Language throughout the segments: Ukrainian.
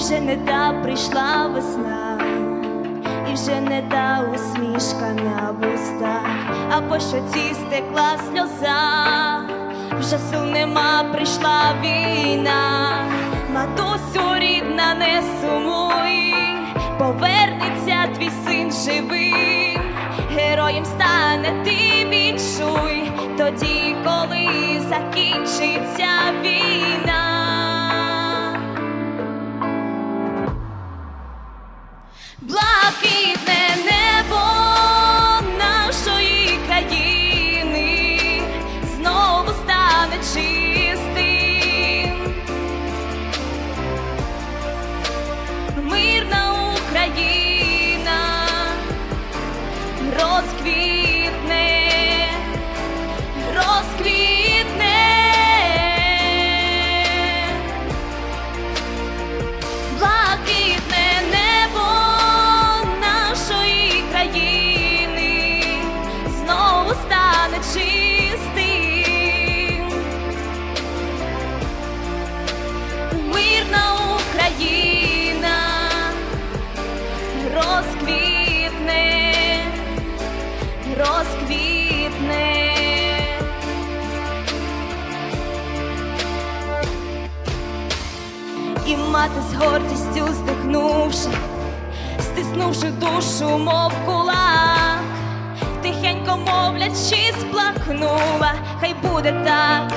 вже не та прийшла весна, і вже не та усмішка на вустах, а по щоці стекла сльоза, вже сил нема, прийшла війна, матусю рідна, не сумуй, повернеться твій син живий, героєм стане ти відчуй, тоді, коли закінчиться розквітне, мати з гордістю здихнувши, стиснувши душу, мов кулак, тихенько мовлячи, сплакнула, хай буде так,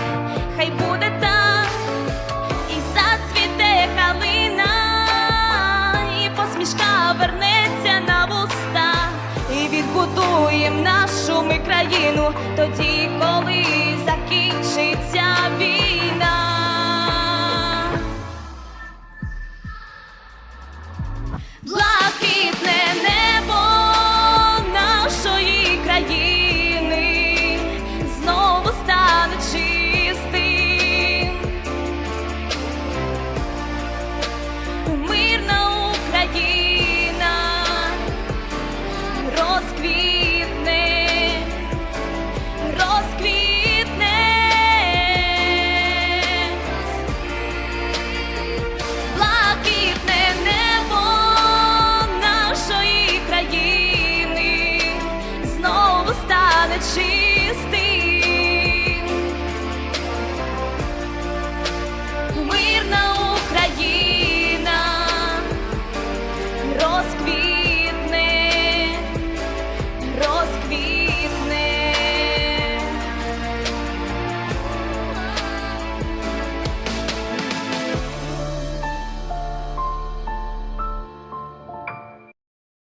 хай буде так, і зацвіте калина, і посмішка вернеться на вуста, і відбудуєм нашу ми країну тоді, коли закінчиться 心